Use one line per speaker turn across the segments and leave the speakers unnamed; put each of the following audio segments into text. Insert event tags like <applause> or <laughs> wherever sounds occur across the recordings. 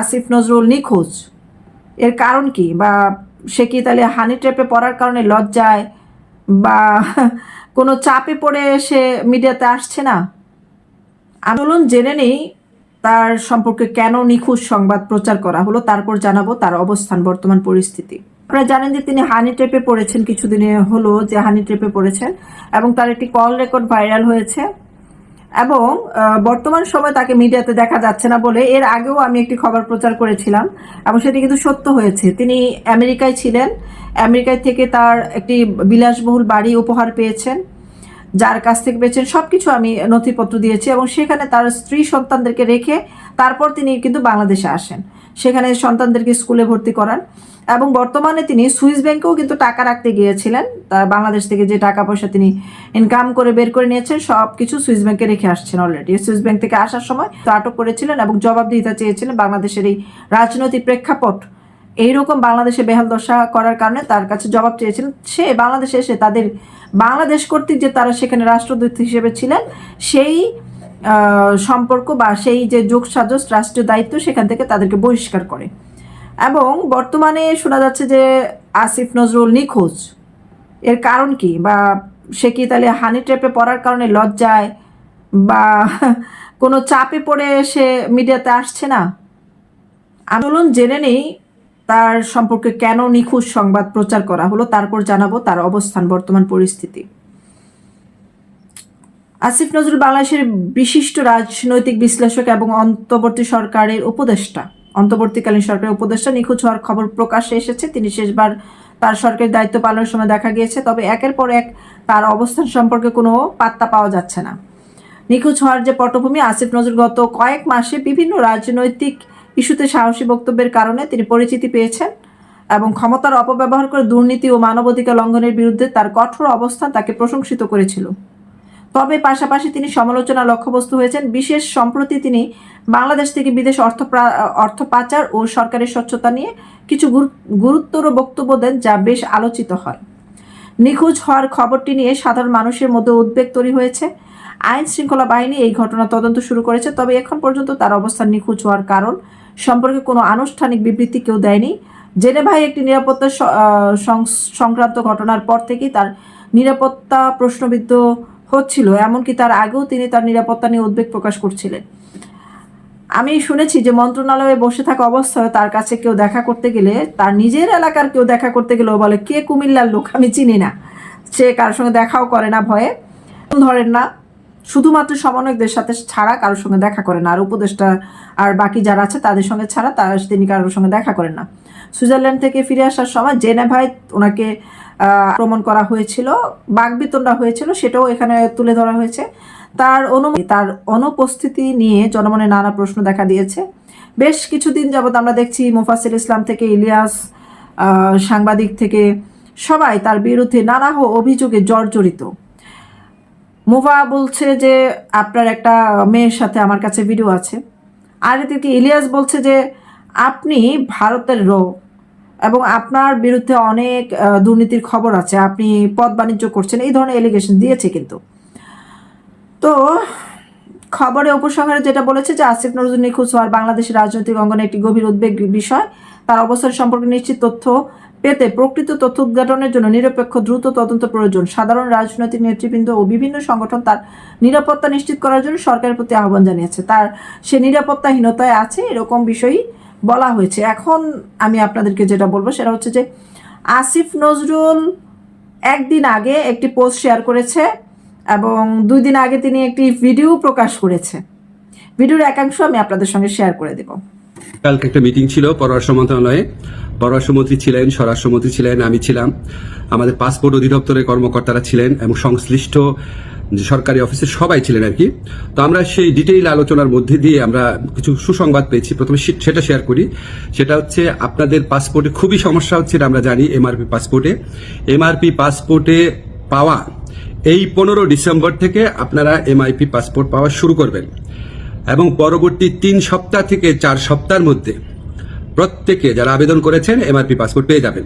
আসিফ নজরুল নিখোঁজ। এর কারণ কি? বা সে কি তাহলে হানি ট্র্যাপে পড়ার কারণে লজ্জায়? বা <laughs> কোনো চাপে পড়ে সে মিডিয়াতে আসছে না? আন্দোলন জেনে নেই তার সম্পর্কে কেন নিখোঁজ সংবাদ প্রচার করা হলো, তারপর জানাব তার অবস্থান, বর্তমান পরিস্থিতি। আপনারা জানেন যে তিনি হানি ট্রেপে পড়েছেন, কিছুদিনে হলো যে হানি ট্রেপে পড়েছেন এবং তার একটি কল রেকর্ড ভাইরাল হয়েছে। এবং বর্তমান সময় তাকে মিডিয়াতে দেখা যাচ্ছে না বলে এর আগেও আমি একটি খবর প্রচার করেছিলাম এবং সেটি কিন্তু সত্য হয়েছে। তিনি আমেরিকায় ছিলেন, আমেরিকায় থেকে তার একটি বিলাসবহুল বাড়ি উপহার পেয়েছেন, যার কাছ থেকে পেয়েছেন সব কিছু আমি নথিপত্র দিয়েছি এবং সেখানে তার স্ত্রী সন্তানদেরকে রেখে তারপর তিনি কিন্তু বাংলাদেশে আসেন। সেখানে সন্তানদেরকে স্কুলে ভর্তি করান। এবং বর্তমানে তিনি সুইস ব্যাংকেও কিন্তু টাকা রাখতে গিয়েছিলেন। বাংলাদেশ থেকে যে টাকা পয়সা তিনি ইনকাম করে বের করে নিয়েছেন সব কিছু সুইস ব্যাংকে রেখে আসছেন অলরেডি সুইস ব্যাংক থেকে আসার সময় আটক করেছিলেন এবং জবাবদিহিতা চেয়েছিলেন বাংলাদেশের এই রাজনৈতিক প্রেক্ষাপট। এইরকম বাংলাদেশে বেহাল দশা করার কারণে তার কাছে জবাব চেয়েছিলেন। সে বাংলাদেশে এসে তাদের বাংলাদেশ কর্তৃক যে তারা সেখানে রাষ্ট্রদূত হিসেবে ছিলেন, সেই সম্পর্ক বা সেই যে যোগসাজস, রাষ্ট্রীয় দায়িত্ব সেখান থেকে তাদেরকে বহিষ্কার করে। এবং বর্তমানে শোনা যাচ্ছে যে আসিফ নজরুল নিখোঁজ। এর কারণ কি? বা সে কি তাহলে হানি ট্র্যাপে পড়ার কারণে লজ্জায়? বা <laughs> কোনো চাপে পড়ে সে মিডিয়াতে আসছে না? আন্দোলন জেনে নেই তার সম্পর্কে কেন নিখোঁজ সংবাদ প্রচার করা হলো, তারপর জানাব তার অবস্থান, বর্তমান পরিস্থিতি। আসিফ নজরুল বাংলাদেশের বিশিষ্ট রাজনৈতিক বিশ্লেষক এবং অন্তর্বর্তী সরকারের উপদেষ্টা। অন্তর্বর্তীকালীন সরকারের উপদেষ্টা নিখোঁজ হওয়ার খবর প্রকাশ্যে এসেছে। তিনি শেষবার তার সরকারের দায়িত্ব পালনের সময় দেখা গিয়েছে, তবে একের পর এক তার অবস্থান সম্পর্কে কোনো পাত্তা পাওয়া যাচ্ছে না। নিখোঁজ হওয়ার যে পটভূমি, আসিফ নজরুল গত কয়েক মাসে বিভিন্ন রাজনৈতিক ইস্যুতে সাহসী বক্তব্যের কারণে তিনি পরিচিতি পেয়েছেন এবং ক্ষমতার অপব্যবহার করে দুর্নীতি ও মানবাধিকার লঙ্ঘনের বিরুদ্ধে তার কঠোর অবস্থান তাকে প্রশংসিত করেছিল। তবে পাশাপাশি তিনি সমালোচনা লক্ষ্যবস্তু হয়েছেন। বিশেষ সম্প্রতি তিনি বাংলাদেশ থেকে বিদেশ অর্থ অর্থ পাচার ও সরকারের স্বচ্ছতা নিয়ে কিছু গুরু- গুরুত্বর বক্তব্য দেন, যা বেশ আলোচিত হয়। নিখোঁজ হওয়ার খবরটি নিয়ে সাধারণ মানুষের মধ্যে উদ্বেগ তৈরি হয়েছে। আইন শৃঙ্খলা বাহিনী এই ঘটনা তদন্ত শুরু করেছে, তবে এখন পর্যন্ত তার অবস্থান নিখোঁজ হওয়ার কারণ সম্পর্কে কোনো আনুষ্ঠানিক বিবৃতি কেউ দেয়নি। জেনেভাই একটি নিরাপত্তা সংক্রান্ত ঘটনার পর থেকেই তার নিরাপত্তা প্রশ্নবিদ্ধ হচ্ছিল, এমনকি তার আগেও তিনি তার নিরাপত্তা নিয়ে উদ্বেগ প্রকাশ করছিলেন। আমি শুনেছি যে মন্ত্রণালয়ে বসে থাকা অবস্থায় তার কাছে কেউ দেখা করতে গেলে, তার নিজের এলাকার কেউ দেখা করতে গেলেও বলে, কে কুমিল্লার লোক? আমি চিনি না। সে কারোর সঙ্গে দেখাও করে না ভয়ে। ধরেন না। শুধুমাত্র সমন্বয়কদের সাথে ছাড়া কারোর সঙ্গে দেখা করেন না। আর উপদেষ্টা আর বাকি যারা আছে, তাদের সঙ্গে ছাড়া তার তিনি কারোর সঙ্গে দেখা করেন না। সুইজারল্যান্ড থেকে ফিরে আসার সময় জেনেভায় ওনাকে আক্রমণ করা হয়েছিল বাগবিতণ্ডা হয়েছিল, সেটাও এখানে তুলে ধরা হয়েছে। তার অনু তার অনুপস্থিতি নিয়ে জনমনে নানা প্রশ্ন দেখা দিয়েছে। বেশ কিছুদিন যাবত আমরা দেখছি মুফাসিল ইসলাম থেকে, ইলিয়াস সাংবাদিক থেকে, সবাই তার বিরুদ্ধে নানা অভিযোগে জর্জরিত। মুভা বলছে যে, আপনার একটা মেয়ের সাথে আমার কাছে ভিডিও আছে। আর এদিকে ইলিয়াস বলছে যে, আপনি ভারতের রোগ এবং আপনার বিরুদ্ধে অনেক দুর্নীতির খবর আছে। আপনি পদ বাণিজ্য করছেন, এই ধরনের এলিগেশন দিয়েছে কিন্তু। তো, খবরে উপসংহারে যেটা বলেছে যে, আসিফ নজরুল নিখোঁজ হওয়ার বাংলাদেশের রাজনৈতিক অঙ্গনে একটি গভীর উদ্বেগ বিষয়। তার অবস্থান সম্পর্কে নিশ্চিত তথ্য পেতে প্রকৃত তথ্য উদ্ঘাটনের জন্য নিরপেক্ষ, দ্রুত তদন্ত প্রয়োজন। সাধারণ রাজনৈতিক নেতৃবৃন্দ ও বিভিন্ন সংগঠন তার নিরাপত্তা নিশ্চিত করার জন্য সরকারের প্রতি আহ্বান জানিয়েছে। তার সে নিরাপত্তাহীনতায় আছে, এরকম বিষয়ই বলা হয়েছে। এখন আমি আপনাদেরকে যেটা বলব সেটা হচ্ছে যে আসিফ নজরুল একদিন আগে একটি পোস্ট শেয়ার করেছে এবং দুই দিন আগে তিনি একটি ভিডিও প্রকাশ করেছে। ভিডিওর একাংশ আমি আপনাদের সঙ্গে শেয়ার করে দেব।
কালকে একটা মিটিং ছিল পররাষ্ট্র মন্ত্রণালয়ে। পররাষ্ট্রমন্ত্রী ছিলেন, স্বরাষ্ট্রমন্ত্রী ছিলেন, আমি ছিলাম। আমাদের পাসপোর্ট অধিদপ্তরের কর্মকর্তারা ছিলেন এবং সংশ্লিষ্ট সরকারি অফিসের সবাই ছিলেন আর কি। তো আমরা সেই ডিটেইল আলোচনার মধ্যে দিয়ে আমরা কিছু সুসংবাদ পেয়েছি। প্রথমে সেটা শেয়ার করি। সেটা হচ্ছে আপনাদের পাসপোর্টে খুবই সমস্যা হচ্ছে আমরা জানি এমআরপি পাসপোর্টে এমআরপি পাসপোর্টে পাওয়া, এই পনেরো ডিসেম্বর থেকে আপনারা এমআইপি পাসপোর্ট পাওয়া শুরু করবেন। এবং পরবর্তী তিন সপ্তাহ থেকে চার সপ্তাহের মধ্যে প্রত্যেকে যারা আবেদন করেছেন এমআরপি পাসপোর্ট পেয়ে যাবেন।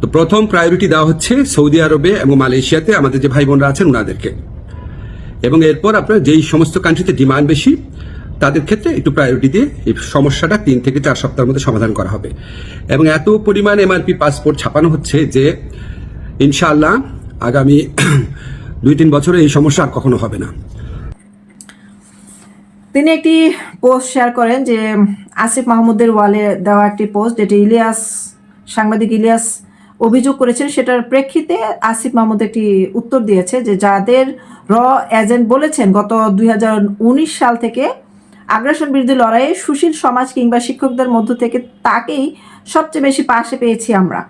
তো প্রথম প্রায়োরিটি দেওয়া হচ্ছে সৌদি আরবে এবং মালয়েশিয়াতে আমাদের যে ভাই বোনরা আছেন ওনাদেরকে এবং এরপর আপনার যেই সমস্ত কান্ট্রিতে ডিমান্ড বেশি, তাদের ক্ষেত্রে একটু প্রায়োরিটি দিয়ে এই সমস্যাটা তিন থেকে চার সপ্তাহের মধ্যে সমাধান করা হবে। এবং এত পরিমাণ এমআরপি পাসপোর্ট ছাপানো হচ্ছে যে, ইনশাআল্লাহ আগামী <clears throat> দুই তিন বছরে এই সমস্যা আর কখনো হবে না।
তিনি একটি পোস্ট শেয়ার করেন যে, আসিফ মাহমুদের ওয়ালে দেওয়া একটি পোস্ট যেটি ইলিয়াস, সাংবাদিক ইলিয়াস অভিযোগ করেছেন, সেটার প্রেক্ষিতে আসিফ মাহমুদ একটি উত্তর দিয়েছে যে, যাদের র এজেন্ট বলেছেন, গত দুই হাজার উনিশ সাল থেকে আগ্রাসন বিরোধী লড়াইয়ে সুশীল সমাজ কিংবা শিক্ষকদের মধ্য থেকে তাকেই সবচেয়ে বেশি পাশে পেয়েছি আমরা।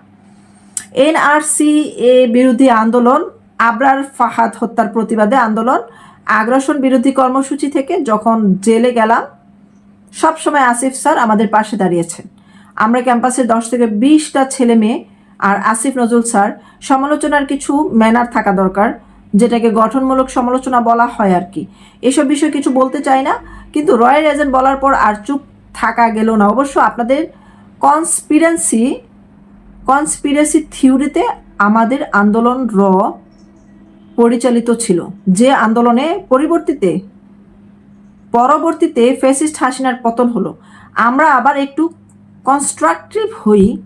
এনআরসি এ বিরোধী আন্দোলন, আবরার ফাহাদ হত্যার প্রতিবাদে আন্দোলন, আগ্রাসন বিরোধী কর্মসূচি থেকে যখন জেলে গেলাম, সবসময় আসিফ স্যার আমাদের পাশে দাঁড়িয়েছেন। আমরা ক্যাম্পাসে দশ থেকে বিশটা ছেলে মেয়ে আর আসিফ নজরুল স্যার, সমালোচনার কিছু ম্যানার থাকা দরকার যেটাকে গঠনমূলক সমালোচনা বলা হয় আর কি। এসব বিষয়ে কিছু বলতে চাই না, কিন্তু রয়্যাল এজেন্ট বলার পর আর চুপ থাকা গেল না। অবশ্য আপনাদের কনস্পিরেন্সি কনস্পিরেসি থিওরিতে আমাদের আন্দোলন র পরিচালিত ছিল। যে আন্দোলনে পরিবর্তিতে, পরবর্তীতে ফেসিস্ট হাসিনার পতন হলো। আমরা আবার একটু কনস্ট্রাকটিভ হই।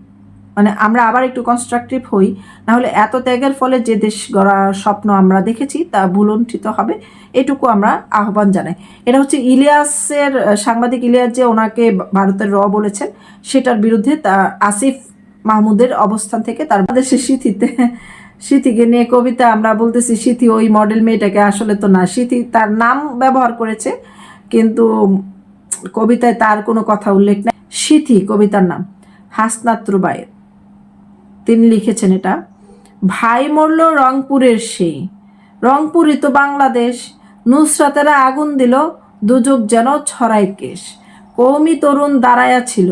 মানে আমরা আবার একটু কনস্ট্রাকটিভ হই না হলে এত ত্যাগের ফলে যে দেশ গড়ার স্বপ্ন আমরা দেখেছি তা ভুলণ্ঠিত হবে, এটুকু আমরা আহ্বান জানাই। এটা হচ্ছে ইলিয়াসের সাংবাদিক ইলিয়াস যে ওনাকে ভারতের র বলেছেন, সেটার বিরুদ্ধে তা আসিফ মাহমুদের অবস্থান থেকে তার বাংলাদেশের স্মৃতিতে, স্মৃতিকে নিয়ে কবিতা আমরা বলতেছি, স্মৃতি ওই মডেল মেয়েটাকে আসলে তো না, স্মৃতি তার নাম ব্যবহার করেছে, কিন্তু কবিতায় তার কোনো কথা উল্লেখ নেই। স্মৃতি, কবিতার নাম, হাসনাত রুবায়ের। তিনি লিখেছেন এটা, ভাই মরল রংপুরের সেই। রংপুরই তো বাংলাদেশ। নুসরাতেরা আগুন দিল দুযোগ যেন ছড়াই কেশ। কৌমি তরুণ দাঁড়ায়া ছিল।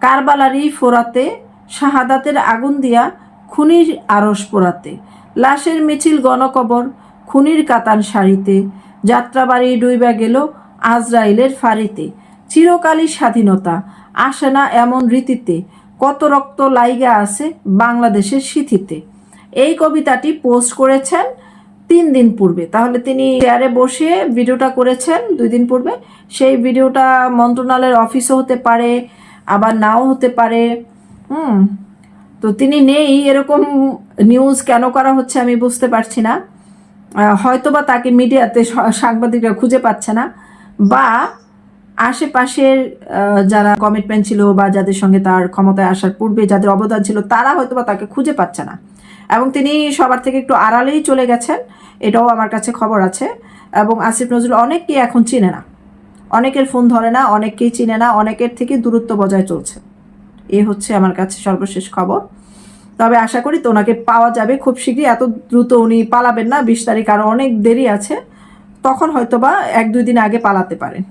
কারবালারি ফোরাতে, শাহাদাতের আগুন দিয়া খুনির আরস পোড়াতে। লাশের মিছিল গণকবর, খুনির কাতান শাড়িতে যাত্রাবাড়ি ডুইবা গেল আজরাইলের ফাঁড়িতে। চিরকালই স্বাধীনতা, আসে না এমন রীতিতে। কত রক্ত লাইগা আছে বাংলাদেশের সিথিতে। এই কবিতাটি পোস্ট করেছেন তিন দিন পূর্বে। তাহলে তিনি চেয়ারে বসে ভিডিওটা করেছেন দুই দিন পূর্বে। সেই ভিডিওটা মন্ত্রণালয়ের অফিসও হতে পারে আবার নাও হতে পারে। হুম তো তিনি নেই এরকম নিউজ কেন করা হচ্ছে আমি বুঝতে পারছি না। আহ, হয়তোবা তাকে মিডিয়াতে সাংবাদিকরা খুঁজে পাচ্ছে না বা আশেপাশের যারা কমিটমেন্ট ছিল বা যাদের সঙ্গে তার ক্ষমতায় আসার পূর্বে যাদের অবদান ছিল, তারা হয়তো বা তাকে খুঁজে পাচ্ছে না। এবং তিনি সবার থেকে একটু আড়ালেই চলে গেছেন, এটাও আমার কাছে খবর আছে। এবং আসিফ নজরুল অনেককেই এখন চিনে না। অনেকের ফোন ধরে না, অনেককেই চিনে না, অনেকের থেকে দূরত্ব বজায় চলছে। এ হচ্ছে আমার কাছে সর্বশেষ খবর। তবে আশা করি তো ওনাকে পাওয়া যাবে খুব শীঘ্রই। এত দ্রুত উনি পালাবেন না, বিশ তারিখ আরও অনেক দেরি আছে। তখন হয়তোবা এক দুই দিন আগে পালাতে পারেন।